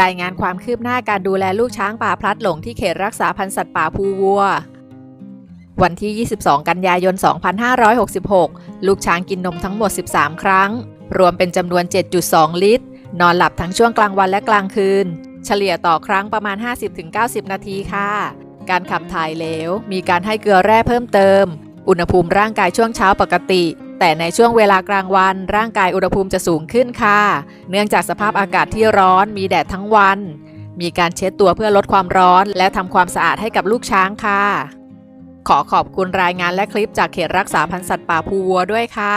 รายงานความคืบหน้าการดูแลลูกช้างป่าพลัดหลงที่เขตรักษาพันธุ์สัตว์ป่าภูวัว วันที่ 22 กันยายน 2566 ลูกช้างกินนมทั้งหมด 13 ครั้ง รวมเป็นจำนวน 7.2 ลิตร นอนหลับทั้งช่วงกลางวันและกลางคืน เฉลี่ยต่อครั้งประมาณ 50-90 นาทีค่ะ การขับถ่ายเหลว มีการให้เกลือแร่เพิ่มเติม อุณหภูมิร่างกายช่วงเช้าปกติ แต่ในช่วงเวลากลางวันร่างกายอุณหภูมิจะสูงขึ้นค่ะ เนื่องจากสภาพอากาศที่ร้อนมีแดดทั้งวัน มีการเช็ดตัวเพื่อลดความร้อน และทำความสะอาดให้กับลูกช้างค่ะ ขอขอบคุณรายงานและคลิปจากเขตรักษาพันธุ์สัตว์ป่าภูวัวด้วยค่ะ